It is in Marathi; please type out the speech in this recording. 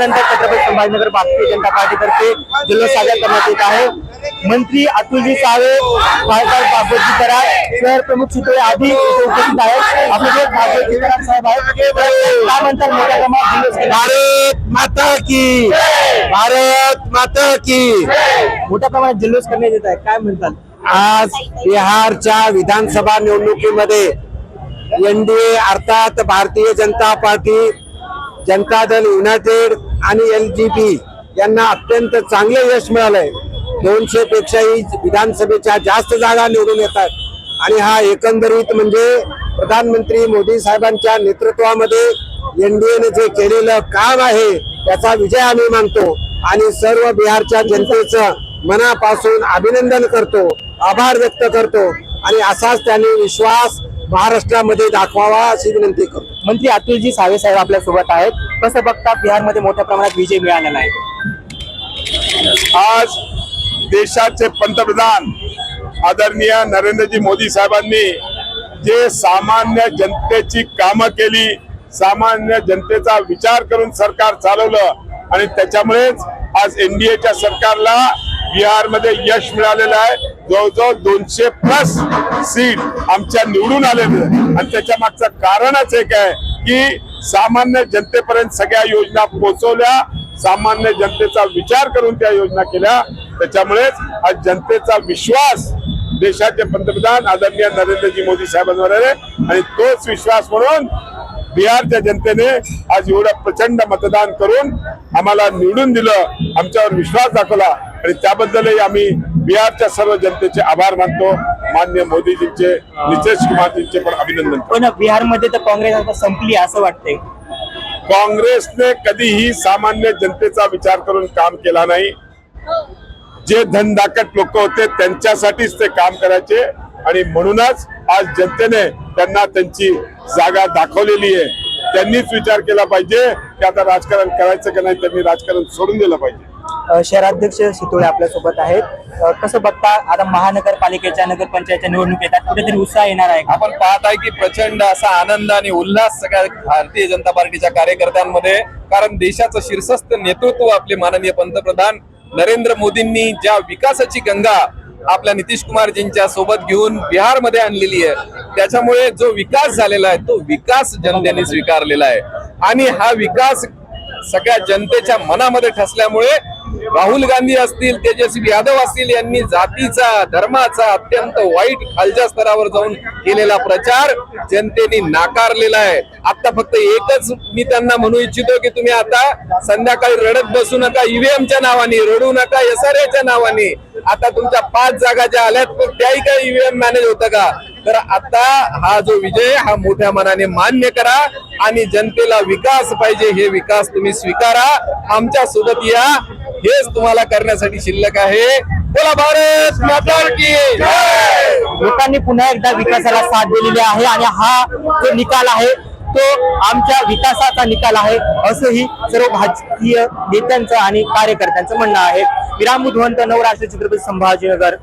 संभाजीनगर भारतीय जनता पार्टीतर्फे जल्लोष साजरा करण्यात येत आहे. मंत्री अतुलजी सावे खासदार बाबूजी कराड शहर प्रमुख चितळे आदी उपस्थित आहेत. आपले बाबूजी कराड साहेब आहेत काय म्हणतात मोठ्या प्रमाणात? भारत माता की भारत माता की मोठ्या प्रमाणात जल्लोष करण्यात येत आहे. काय म्हणतात? आज बिहारच्या विधानसभा निवडणुकीमध्ये एनडीए अर्थात भारतीय जनता पार्टी जनता दल युनायटेड आणि एल जी पी यांना अत्यंत चांगलं यश मिळालंय. दोनशे पेक्षाही विधानसभेच्या जास्त जागा निवडून येतात. आणि हा एकंदरीत म्हणजे प्रधानमंत्री मोदी साहेबांच्या नेतृत्वामध्ये एनडीएने जे केलेलं काम आहे त्याचा विजय आम्ही मानतो. आणि सर्व बिहारच्या जनतेचं मनापासून अभिनंदन करतो आभार व्यक्त करतो. आणि असाच त्यांनी विश्वास महाराष्ट्रामध्ये दाखवावा अशी विनंती करतो. मंत्री अतुलजी सावे साहेब आपल्यासोबत आहेत. कसं बघता बिहारमध्ये मोठ्या प्रमाणात विजय मिळालेला आहे? आज देशाचे पंतप्रधान आदरणीय नरेंद्रजी मोदी साहेबांनी जे सामान्य जनतेची कामं केली सामान्य जनतेचा विचार करून सरकार चालवलं आणि त्याच्यामुळेच आज एनडीएच्या सरकारला बिहारमध्ये यश मिळालेलं आहे. जवळजवळ दोनशे प्लस सीट आमच्या निवडून आलेले आणि त्याच्या मागचं कारणच एक आहे की सामान्य जनतेपर्यंत सगळ्या योजना पोहोचवल्या सामान्य जनतेचा विचार करून त्या योजना केल्या. त्याच्यामुळेच आज जनतेचा विश्वास देशाचे पंतप्रधान आदरणीय नरेंद्रजी मोदी साहेबांवर आहे. आणि तोच विश्वास म्हणून बिहारच्या जनतेने आज एवढं प्रचंड मतदान करून आम्हाला निवडून दिलं आमच्यावर विश्वास दाखवला. आणि त्याबद्दलही आम्ही बिहारच्या सर्व जनतेचे आभार मानतो. मान्य मोदीजींचे नितीश कुमारजींचे पण अभिनंदन. पण बिहारमध्ये तर काँग्रेस आता संपली असं वाटतंय. काँग्रेसने कधीही सामान्य जनतेचा विचार करून काम केला नाही. जे धनदाकट लोक होते त्यांच्यासाठीच ते काम करायचे आणि म्हणूनच आज जनतेने त्यांना त्यांची जागा दाखवलेली आहे. त्यांनीच विचार केला पाहिजे की आता राजकारण करायचं का नाही त्यांनी राजकारण सोडून दिलं पाहिजे. शहराध्यक्ष शितोळे आपल्यासोबत आहेत. कसं बघता आता महानगरपालिकेच्या नगरपंचायतच्या निवडणूक येतात कुठेतरी उत्साह येणार आहे आपण पाहत आहे की प्रचंड असा आनंद आणि उल्हास सगळ्या भारतीय जनता पार्टीच्या कार्यकर्त्यांमध्ये कारण देशाचं शीर्षस्थ नेतृत्व आपले माननीय पंतप्रधान नरेंद्र मोदींनी ज्या विकासाची गंगा आपल्या नितीश कुमारजींच्या सोबत घेऊन बिहारमध्ये आणलेली आहे त्याच्यामुळे जो विकास झालेला आहे तो विकास जनतेने स्वीकारलेला आहे. आणि हा विकास सगळ्या जनतेच्या मनामध्ये ठसल्यामुळे राहुल गांधी असतील तेजस्वी यादव असतील यांनी जातीचा धर्माचा अत्यंत वाईट खालच्या स्तरावर जाऊन केलेला प्रचार जनतेने नाकारलेला आहे. आता फक्त एकच मी त्यांना म्हणू इच्छितो की तुम्ही आता संध्याकाळी रडत बसू नका ईव्हीएमच्या नावाने रडू नका एसआरएच्या नावाने. आता तुमच्या पाच जागा ज्या आल्यात पण त्याही काय ईव्हीएम मॅनेज होतं का? तर आता हा जो विजय हा मोठ्या मनाने मान्य करा आणि जनतेला विकास पाहिजे हे विकास तुम्ही स्वीकारा. आमच्यासोबत या. हेच तुम्हाला करण्यासाठी शिल्लक आहे. बोला भारत माता की लोकांनी पुन्हा एकदा विकासाला साथ दिलेली आहे आणि हा जो निकाल आहे तो आमच्या विकासाचा निकाल आहे असंही सर्व भारतीय नेत्यांचं आणि कार्यकर्त्यांचं म्हणणं आहे. विराम बुधवंत नवराष्ट्र छत्रपती संभाजीनगर.